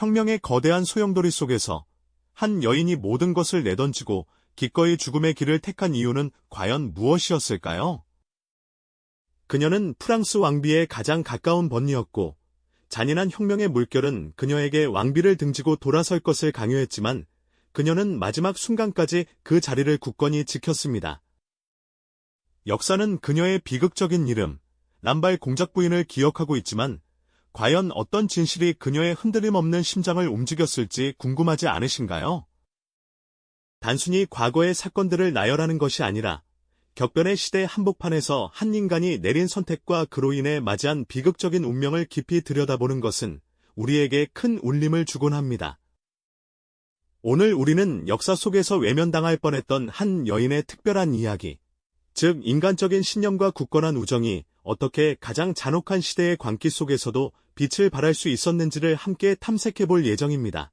혁명의 거대한 소용돌이 속에서 한 여인이 모든 것을 내던지고 기꺼이 죽음의 길을 택한 이유는 과연 무엇이었을까요? 그녀는 프랑스 왕비의 가장 가까운 번니였고 잔인한 혁명의 물결은 그녀에게 왕비를 등지고 돌아설 것을 강요했지만 그녀는 마지막 순간까지 그 자리를 굳건히 지켰습니다. 역사는 그녀의 비극적인 이름, 람발 공작 부인을 기억하고 있지만 과연 어떤 진실이 그녀의 흔들림 없는 심장을 움직였을지 궁금하지 않으신가요? 단순히 과거의 사건들을 나열하는 것이 아니라 격변의 시대 한복판에서 한 인간이 내린 선택과 그로 인해 맞이한 비극적인 운명을 깊이 들여다보는 것은 우리에게 큰 울림을 주곤 합니다. 오늘 우리는 역사 속에서 외면당할 뻔했던 한 여인의 특별한 이야기, 즉 인간적인 신념과 굳건한 우정이 어떻게 가장 잔혹한 시대의 광기 속에서도 빛을 발할 수 있었는지를 함께 탐색해 볼 예정입니다.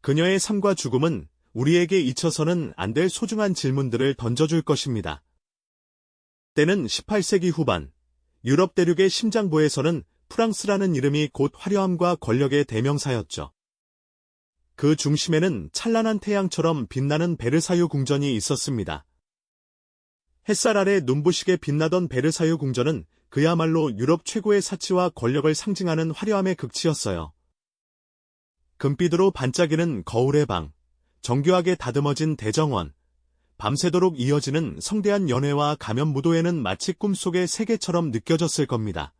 그녀의 삶과 죽음은 우리에게 잊혀서는 안 될 소중한 질문들을 던져줄 것입니다. 때는 18세기 후반, 유럽 대륙의 심장부에서는 프랑스라는 이름이 곧 화려함과 권력의 대명사였죠. 그 중심에는 찬란한 태양처럼 빛나는 베르사유 궁전이 있었습니다. 햇살 아래 눈부시게 빛나던 베르사유 궁전은 그야말로 유럽 최고의 사치와 권력을 상징하는 화려함의 극치였어요. 금빛으로 반짝이는 거울의 방, 정교하게 다듬어진 대정원, 밤새도록 이어지는 성대한 연회와 가면 무도회는 마치 꿈속의 세계처럼 느껴졌을 겁니다.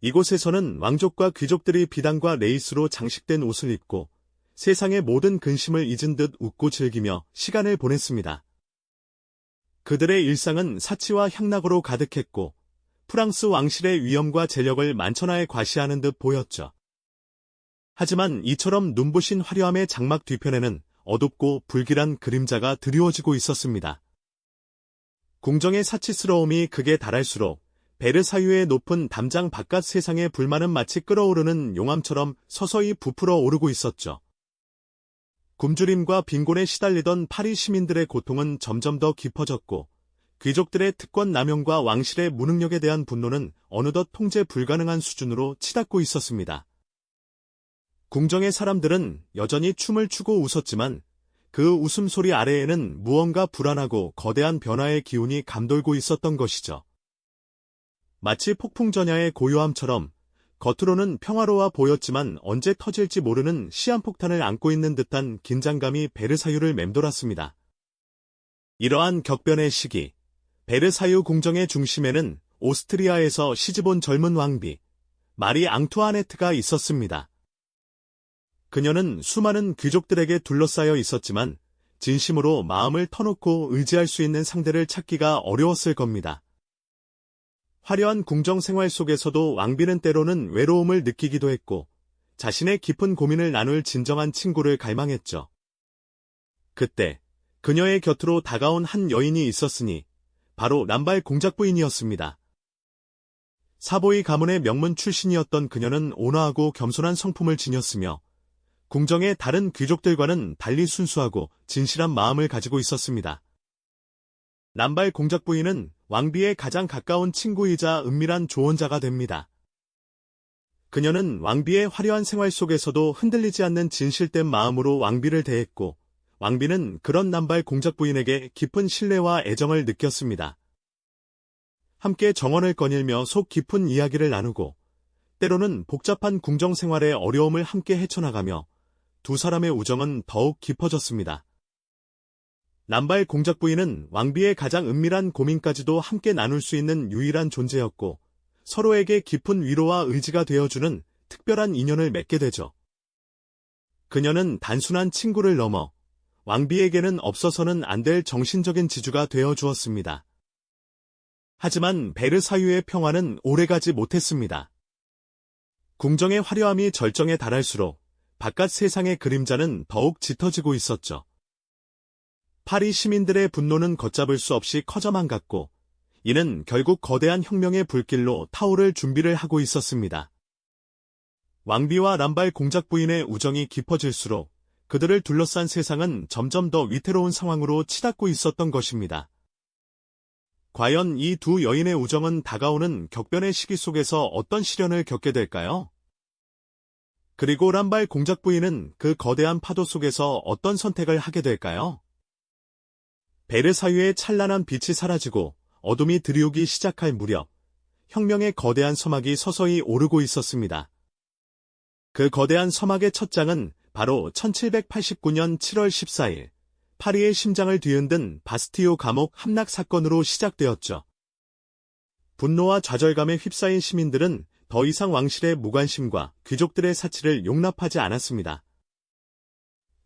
이곳에서는 왕족과 귀족들이 비단과 레이스로 장식된 옷을 입고 세상의 모든 근심을 잊은 듯 웃고 즐기며 시간을 보냈습니다. 그들의 일상은 사치와 향락으로 가득했고 프랑스 왕실의 위엄과 재력을 만천하에 과시하는 듯 보였죠. 하지만 이처럼 눈부신 화려함의 장막 뒤편에는 어둡고 불길한 그림자가 드리워지고 있었습니다. 궁정의 사치스러움이 극에 달할수록 베르사유의 높은 담장 바깥 세상의 불만은 마치 끓어오르는 용암처럼 서서히 부풀어 오르고 있었죠. 굶주림과 빈곤에 시달리던 파리 시민들의 고통은 점점 더 깊어졌고 귀족들의 특권 남용과 왕실의 무능력에 대한 분노는 어느덧 통제 불가능한 수준으로 치닫고 있었습니다. 궁정의 사람들은 여전히 춤을 추고 웃었지만 그 웃음소리 아래에는 무언가 불안하고 거대한 변화의 기운이 감돌고 있었던 것이죠. 마치 폭풍전야의 고요함처럼 겉으로는 평화로워 보였지만 언제 터질지 모르는 시한폭탄을 안고 있는 듯한 긴장감이 베르사유를 맴돌았습니다. 이러한 격변의 시기, 베르사유 궁정의 중심에는 오스트리아에서 시집온 젊은 왕비, 마리 앙투아네트가 있었습니다. 그녀는 수많은 귀족들에게 둘러싸여 있었지만 진심으로 마음을 터놓고 의지할 수 있는 상대를 찾기가 어려웠을 겁니다. 화려한 궁정 생활 속에서도 왕비는 때로는 외로움을 느끼기도 했고 자신의 깊은 고민을 나눌 진정한 친구를 갈망했죠. 그때 그녀의 곁으로 다가온 한 여인이 있었으니 바로 남발 공작 부인이었습니다. 사보이 가문의 명문 출신이었던 그녀는 온화하고 겸손한 성품을 지녔으며 궁정의 다른 귀족들과는 달리 순수하고 진실한 마음을 가지고 있었습니다. 남발 공작 부인은 왕비의 가장 가까운 친구이자 은밀한 조언자가 됩니다. 그녀는 왕비의 화려한 생활 속에서도 흔들리지 않는 진실된 마음으로 왕비를 대했고, 왕비는 그런 남발 공작 부인에게 깊은 신뢰와 애정을 느꼈습니다. 함께 정원을 거닐며 속 깊은 이야기를 나누고, 때로는 복잡한 궁정 생활의 어려움을 함께 헤쳐나가며 두 사람의 우정은 더욱 깊어졌습니다. 남발 공작 부인은 왕비의 가장 은밀한 고민까지도 함께 나눌 수 있는 유일한 존재였고 서로에게 깊은 위로와 의지가 되어주는 특별한 인연을 맺게 되죠. 그녀는 단순한 친구를 넘어 왕비에게는 없어서는 안 될 정신적인 지주가 되어 주었습니다. 하지만 베르사유의 평화는 오래가지 못했습니다. 궁정의 화려함이 절정에 달할수록 바깥 세상의 그림자는 더욱 짙어지고 있었죠. 파리 시민들의 분노는 걷잡을 수 없이 커져만 갔고, 이는 결국 거대한 혁명의 불길로 타오를 준비를 하고 있었습니다. 왕비와 람발 공작 부인의 우정이 깊어질수록 그들을 둘러싼 세상은 점점 더 위태로운 상황으로 치닫고 있었던 것입니다. 과연 이 두 여인의 우정은 다가오는 격변의 시기 속에서 어떤 시련을 겪게 될까요? 그리고 람발 공작 부인은 그 거대한 파도 속에서 어떤 선택을 하게 될까요? 베르사유의 찬란한 빛이 사라지고 어둠이 들이오기 시작할 무렵 혁명의 거대한 서막이 서서히 오르고 있었습니다. 그 거대한 서막의 첫 장은 바로 1789년 7월 14일 파리의 심장을 뒤흔든 바스티오 감옥 함락 사건으로 시작되었죠. 분노와 좌절감에 휩싸인 시민들은 더 이상 왕실의 무관심과 귀족들의 사치를 용납하지 않았습니다.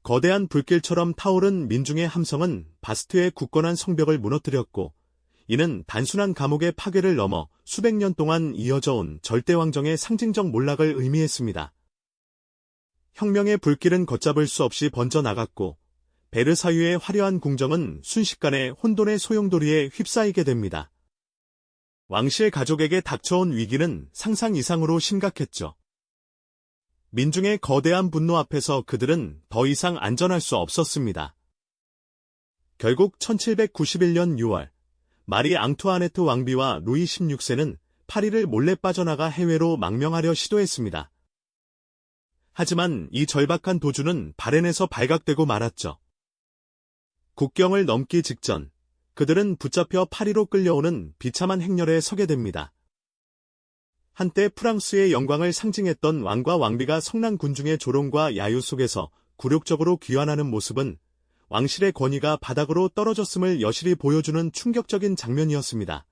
거대한 불길처럼 타오른 민중의 함성은 바스트의 굳건한 성벽을 무너뜨렸고 이는 단순한 감옥의 파괴를 넘어 수백 년 동안 이어져 온 절대왕정의 상징적 몰락을 의미했습니다. 혁명의 불길은 걷잡을 수 없이 번져나갔고 베르사유의 화려한 궁정은 순식간에 혼돈의 소용돌이에 휩싸이게 됩니다. 왕실 가족에게 닥쳐온 위기는 상상 이상으로 심각했죠. 민중의 거대한 분노 앞에서 그들은 더 이상 안전할 수 없었습니다. 결국 1791년 6월 마리 앙투아네트 왕비와 루이 16세는 파리를 몰래 빠져나가 해외로 망명하려 시도했습니다. 하지만 이 절박한 도주는 바렌에서 발각되고 말았죠. 국경을 넘기 직전 그들은 붙잡혀 파리로 끌려오는 비참한 행렬에 서게 됩니다. 한때 프랑스의 영광을 상징했던 왕과 왕비가 성난 군중의 조롱과 야유 속에서 굴욕적으로 귀환하는 모습은 왕실의 권위가 바닥으로 떨어졌음을 여실히 보여주는 충격적인 장면이었습니다.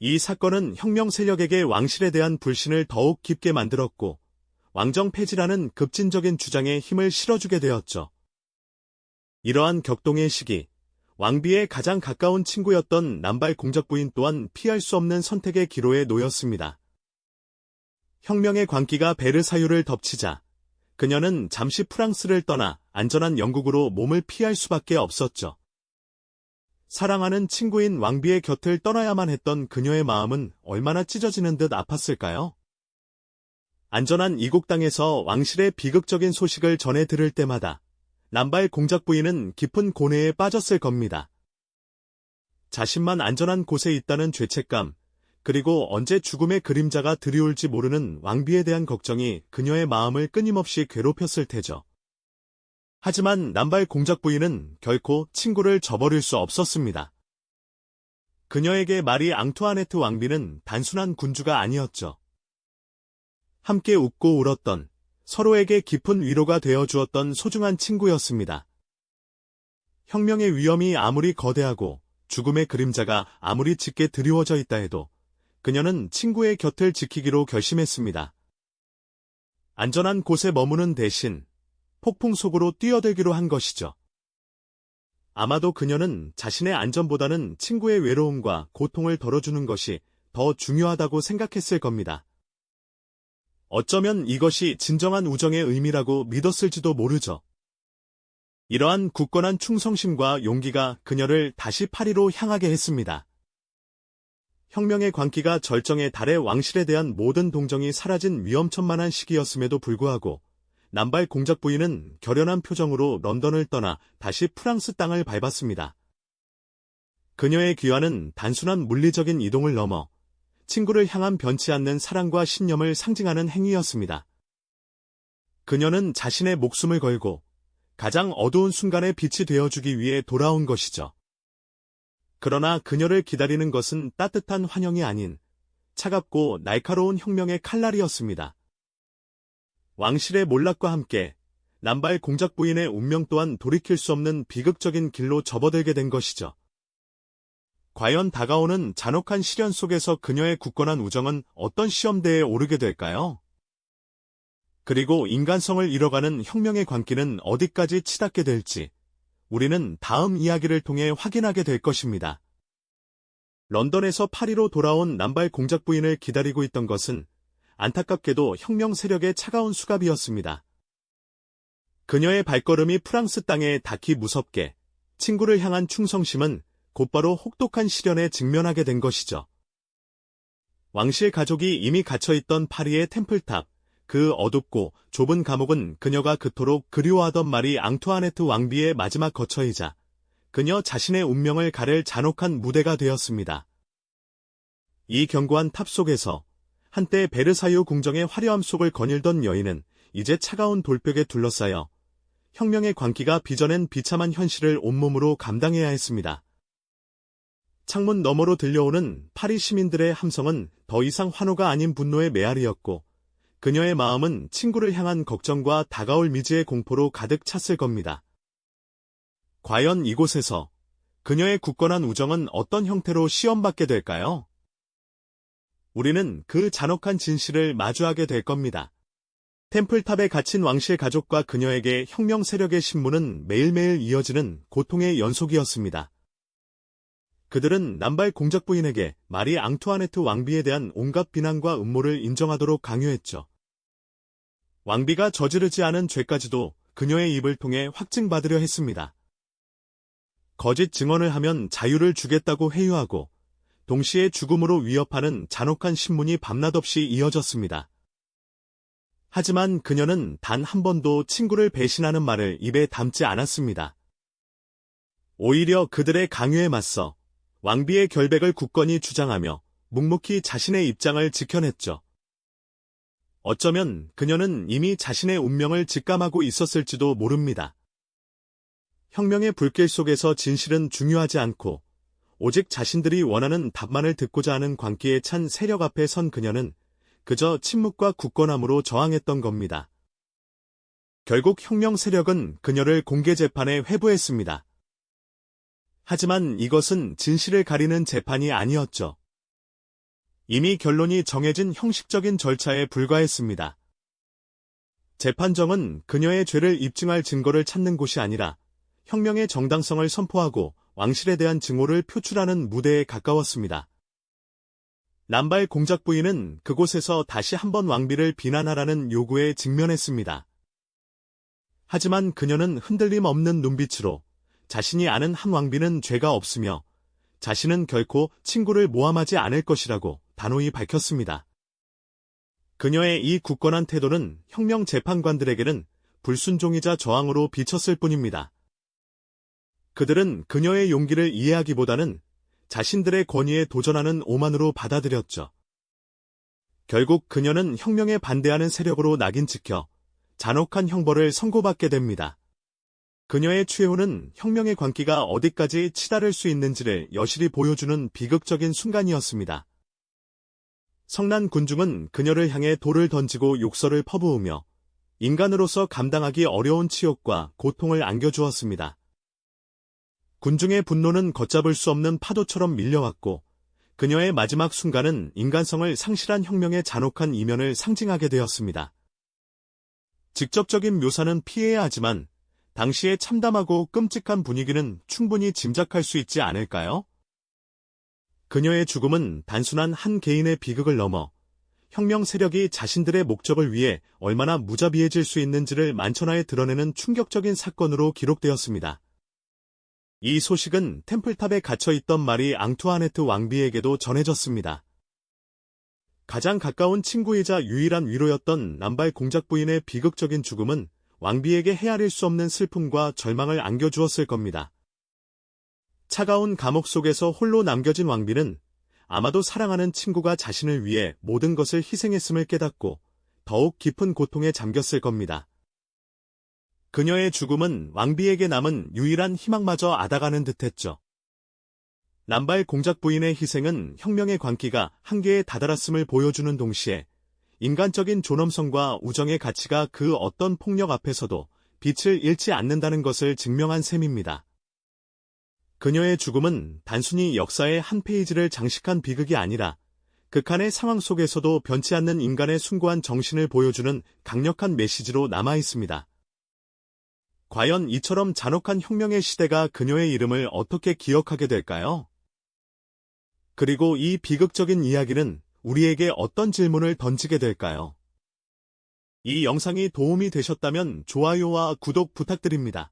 이 사건은 혁명 세력에게 왕실에 대한 불신을 더욱 깊게 만들었고 왕정 폐지라는 급진적인 주장에 힘을 실어주게 되었죠. 이러한 격동의 시기, 왕비의 가장 가까운 친구였던 남발 공작부인 또한 피할 수 없는 선택의 기로에 놓였습니다. 혁명의 광기가 베르사유를 덮치자 그녀는 잠시 프랑스를 떠나 안전한 영국으로 몸을 피할 수밖에 없었죠. 사랑하는 친구인 왕비의 곁을 떠나야만 했던 그녀의 마음은 얼마나 찢어지는 듯 아팠을까요? 안전한 이국 땅에서 왕실의 비극적인 소식을 전해 들을 때마다 남발 공작 부인은 깊은 고뇌에 빠졌을 겁니다. 자신만 안전한 곳에 있다는 죄책감, 그리고 언제 죽음의 그림자가 드리올지 모르는 왕비에 대한 걱정이 그녀의 마음을 끊임없이 괴롭혔을 테죠. 하지만 남발 공작 부인은 결코 친구를 저버릴 수 없었습니다. 그녀에게 마리 앙투아네트 왕비는 단순한 군주가 아니었죠. 함께 웃고 울었던 서로에게 깊은 위로가 되어 주었던 소중한 친구였습니다. 혁명의 위험이 아무리 거대하고 죽음의 그림자가 아무리 짙게 드리워져 있다 해도 그녀는 친구의 곁을 지키기로 결심했습니다. 안전한 곳에 머무는 대신 폭풍 속으로 뛰어들기로 한 것이죠. 아마도 그녀는 자신의 안전보다는 친구의 외로움과 고통을 덜어주는 것이 더 중요하다고 생각했을 겁니다. 어쩌면 이것이 진정한 우정의 의미라고 믿었을지도 모르죠. 이러한 굳건한 충성심과 용기가 그녀를 다시 파리로 향하게 했습니다. 혁명의 광기가 절정에 달해 왕실에 대한 모든 동정이 사라진 위험천만한 시기였음에도 불구하고 남발 공작 부인은 결연한 표정으로 런던을 떠나 다시 프랑스 땅을 밟았습니다. 그녀의 귀환은 단순한 물리적인 이동을 넘어 친구를 향한 변치 않는 사랑과 신념을 상징하는 행위였습니다. 그녀는 자신의 목숨을 걸고 가장 어두운 순간에 빛이 되어주기 위해 돌아온 것이죠. 그러나 그녀를 기다리는 것은 따뜻한 환영이 아닌 차갑고 날카로운 혁명의 칼날이었습니다. 왕실의 몰락과 함께 남발 공작 부인의 운명 또한 돌이킬 수 없는 비극적인 길로 접어들게 된 것이죠. 과연 다가오는 잔혹한 시련 속에서 그녀의 굳건한 우정은 어떤 시험대에 오르게 될까요? 그리고 인간성을 잃어가는 혁명의 광기는 어디까지 치닫게 될지 우리는 다음 이야기를 통해 확인하게 될 것입니다. 런던에서 파리로 돌아온 남발 공작 부인을 기다리고 있던 것은 안타깝게도 혁명 세력의 차가운 수갑이었습니다. 그녀의 발걸음이 프랑스 땅에 닿기 무섭게 친구를 향한 충성심은 곧바로 혹독한 시련에 직면하게 된 것이죠. 왕실 가족이 이미 갇혀있던 파리의 템플탑, 그 어둡고 좁은 감옥은 그녀가 그토록 그리워하던 말이 앙투아네트 왕비의 마지막 거처이자 그녀 자신의 운명을 가를 잔혹한 무대가 되었습니다. 이 견고한 탑 속에서 한때 베르사유 궁정의 화려함 속을 거닐던 여인은 이제 차가운 돌벽에 둘러싸여 혁명의 광기가 빚어낸 비참한 현실을 온몸으로 감당해야 했습니다. 창문 너머로 들려오는 파리 시민들의 함성은 더 이상 환호가 아닌 분노의 메아리였고 그녀의 마음은 친구를 향한 걱정과 다가올 미지의 공포로 가득 찼을 겁니다. 과연 이곳에서 그녀의 굳건한 우정은 어떤 형태로 시험받게 될까요? 우리는 그 잔혹한 진실을 마주하게 될 겁니다. 템플탑에 갇힌 왕실 가족과 그녀에게 혁명 세력의 신문은 매일매일 이어지는 고통의 연속이었습니다. 그들은 남발 공작 부인에게 마리 앙투아네트 왕비에 대한 온갖 비난과 음모를 인정하도록 강요했죠. 왕비가 저지르지 않은 죄까지도 그녀의 입을 통해 확증받으려 했습니다. 거짓 증언을 하면 자유를 주겠다고 회유하고 동시에 죽음으로 위협하는 잔혹한 신문이 밤낮없이 이어졌습니다. 하지만 그녀는 단 한 번도 친구를 배신하는 말을 입에 담지 않았습니다. 오히려 그들의 강요에 맞서 왕비의 결백을 굳건히 주장하며 묵묵히 자신의 입장을 지켜냈죠. 어쩌면 그녀는 이미 자신의 운명을 직감하고 있었을지도 모릅니다. 혁명의 불길 속에서 진실은 중요하지 않고 오직 자신들이 원하는 답만을 듣고자 하는 광기에 찬 세력 앞에 선 그녀는 그저 침묵과 굳건함으로 저항했던 겁니다. 결국 혁명 세력은 그녀를 공개 재판에 회부했습니다. 하지만 이것은 진실을 가리는 재판이 아니었죠. 이미 결론이 정해진 형식적인 절차에 불과했습니다. 재판정은 그녀의 죄를 입증할 증거를 찾는 곳이 아니라 혁명의 정당성을 선포하고 왕실에 대한 증오를 표출하는 무대에 가까웠습니다. 남발 공작 부인은 그곳에서 다시 한번 왕비를 비난하라는 요구에 직면했습니다. 하지만 그녀는 흔들림 없는 눈빛으로 자신이 아는 한 왕비는 죄가 없으며 자신은 결코 친구를 모함하지 않을 것이라고 단호히 밝혔습니다. 그녀의 이 굳건한 태도는 혁명 재판관들에게는 불순종이자 저항으로 비쳤을 뿐입니다. 그들은 그녀의 용기를 이해하기보다는 자신들의 권위에 도전하는 오만으로 받아들였죠. 결국 그녀는 혁명에 반대하는 세력으로 낙인 찍혀 잔혹한 형벌을 선고받게 됩니다. 그녀의 최후는 혁명의 광기가 어디까지 치달을 수 있는지를 여실히 보여주는 비극적인 순간이었습니다. 성난 군중은 그녀를 향해 돌을 던지고 욕설을 퍼부으며 인간으로서 감당하기 어려운 치욕과 고통을 안겨주었습니다. 군중의 분노는 걷잡을 수 없는 파도처럼 밀려왔고 그녀의 마지막 순간은 인간성을 상실한 혁명의 잔혹한 이면을 상징하게 되었습니다. 직접적인 묘사는 피해야 하지만 당시의 참담하고 끔찍한 분위기는 충분히 짐작할 수 있지 않을까요? 그녀의 죽음은 단순한 한 개인의 비극을 넘어 혁명 세력이 자신들의 목적을 위해 얼마나 무자비해질 수 있는지를 만천하에 드러내는 충격적인 사건으로 기록되었습니다. 이 소식은 템플탑에 갇혀있던 마리 앙투아네트 왕비에게도 전해졌습니다. 가장 가까운 친구이자 유일한 위로였던 남발 공작 부인의 비극적인 죽음은 왕비에게 헤아릴 수 없는 슬픔과 절망을 안겨주었을 겁니다. 차가운 감옥 속에서 홀로 남겨진 왕비는 아마도 사랑하는 친구가 자신을 위해 모든 것을 희생했음을 깨닫고 더욱 깊은 고통에 잠겼을 겁니다. 그녀의 죽음은 왕비에게 남은 유일한 희망마저 앗아가는 듯했죠. 남발 공작 부인의 희생은 혁명의 광기가 한계에 다다랐음을 보여주는 동시에 인간적인 존엄성과 우정의 가치가 그 어떤 폭력 앞에서도 빛을 잃지 않는다는 것을 증명한 셈입니다. 그녀의 죽음은 단순히 역사의 한 페이지를 장식한 비극이 아니라 극한의 상황 속에서도 변치 않는 인간의 숭고한 정신을 보여주는 강력한 메시지로 남아 있습니다. 과연 이처럼 잔혹한 혁명의 시대가 그녀의 이름을 어떻게 기억하게 될까요? 그리고 이 비극적인 이야기는 우리에게 어떤 질문을 던지게 될까요? 이 영상이 도움이 되셨다면 좋아요와 구독 부탁드립니다.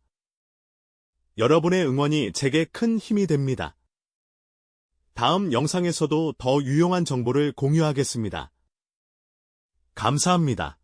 여러분의 응원이 제게 큰 힘이 됩니다. 다음 영상에서도 더 유용한 정보를 공유하겠습니다. 감사합니다.